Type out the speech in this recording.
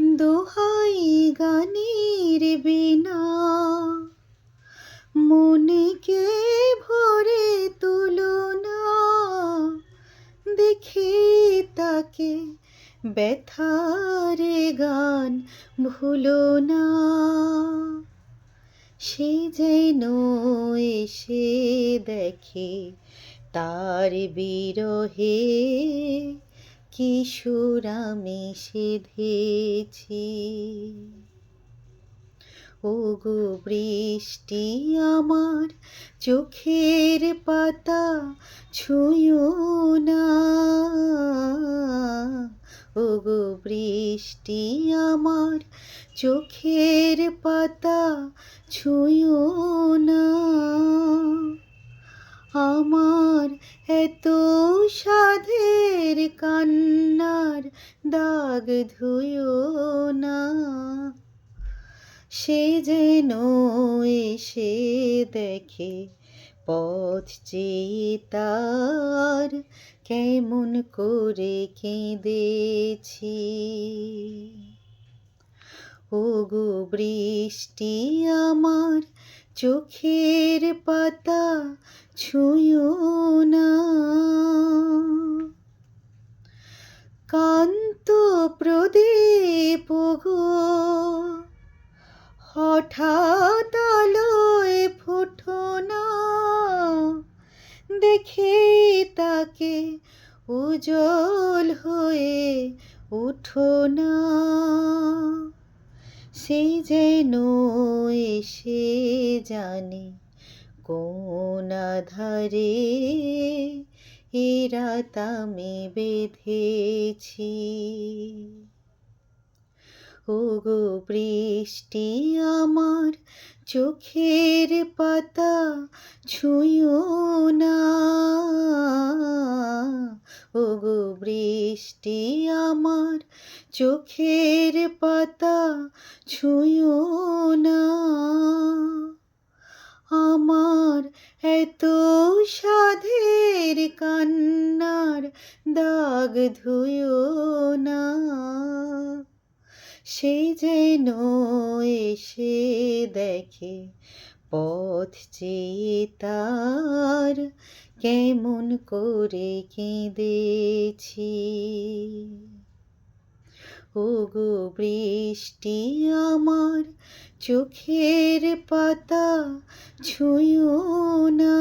দোহাই গানের বিনা। মনেকে ভরে তুলনা? দেখি তাকে ব্যথারে গান ভুলো না। সে যেন এসে দেখে তার বিরহে কিশোর আমি সেধেছি? ও গো বৃষ্টি আমার চোখের পাতা ছুঁয়ো না। ও গো বৃষ্টি আমার চোখের পাতা ছুঁয়ো না। আমার এত সাধের কান্নার দাগ ধুয়ো না। সে যেন এসে দেখে পথ চেয়ে তার কেমন করে কেঁদেছি। ও গো বৃষ্টি আমার চোখের পাতা ছুঁয়ো হঠাৎ আলোয় ফুটো না। দেখে তাকে উজ্জ্বল হয়ে উঠো না। সে যেন এসে জানে কোন আধারে এ রাত আমি বেঁধেছি। ও গো বৃষ্টি আমার, চোখের পাতা ছুঁয়ো না। ও গো বৃষ্টি আমার, চোখের পাতা ছুঁয়ো না। আমার এত সাধের কান্নার দাগ ধুয়ো না। সে যেন এসে দেখে পথ চেয়ে তার কেমন করে কেঁদেছি। ও গো বৃষ্টি আমার চোখের পাতা ছুঁয়ো না।